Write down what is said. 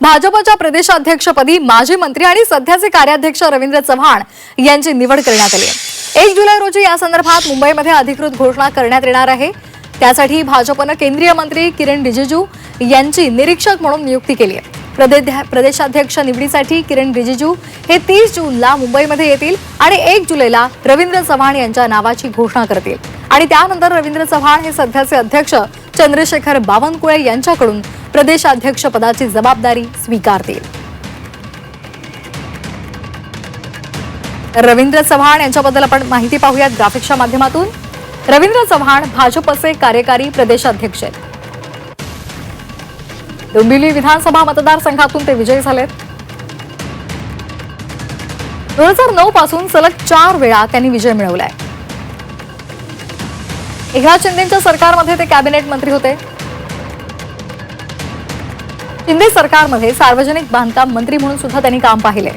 भाजपच्या प्रदेशाध्यक्षपदी माजी मंत्री आणि सध्याचे कार्याध्यक्ष रवींद्र चव्हाण यांची निवड करण्यात आली आहे. एक जुलै रोजी या संदर्भात मुंबईमध्ये अधिकृत घोषणा करण्यात येणार आहे. त्यासाठी भाजपनं केंद्रीय मंत्री किरण रिजिजू यांची निरीक्षक म्हणून नियुक्ती केली आहे. प्रदेशाध्यक्ष निवडीसाठी किरण रिजिजू हे तीस जूनला मुंबईमध्ये येतील आणि एक जुलैला रवींद्र चव्हाण यांच्या नावाची घोषणा करतील. आणि त्यानंतर रवींद्र चव्हाण हे सध्याचे अध्यक्ष चंद्रशेखर बावनकुळे यांच्याकडून प्रदेशाध्यक्ष पदाची जबाबदारी स्वीकारतील. रवींद्र चव्हाण यांच्याबद्दल आपण माहिती पाहूयात ग्राफिक्सच्या माध्यमातून. रवींद्र चव्हाण भाजपचे कार्यकारी प्रदेशाध्यक्ष आहेत. डोंबिवली विधानसभा मतदारसंघातून ते विजयी झालेत. दोन हजार नऊ पासून सलग चार वेळा त्यांनी विजय मिळवलाय. एकनाथ शिंदेच्या सरकारमध्ये ते कॅबिनेट मंत्री होते. शिंदे सरकारमध्ये सार्वजनिक बांधकाम मंत्री म्हणून सुद्धा त्यांनी काम पाहिले.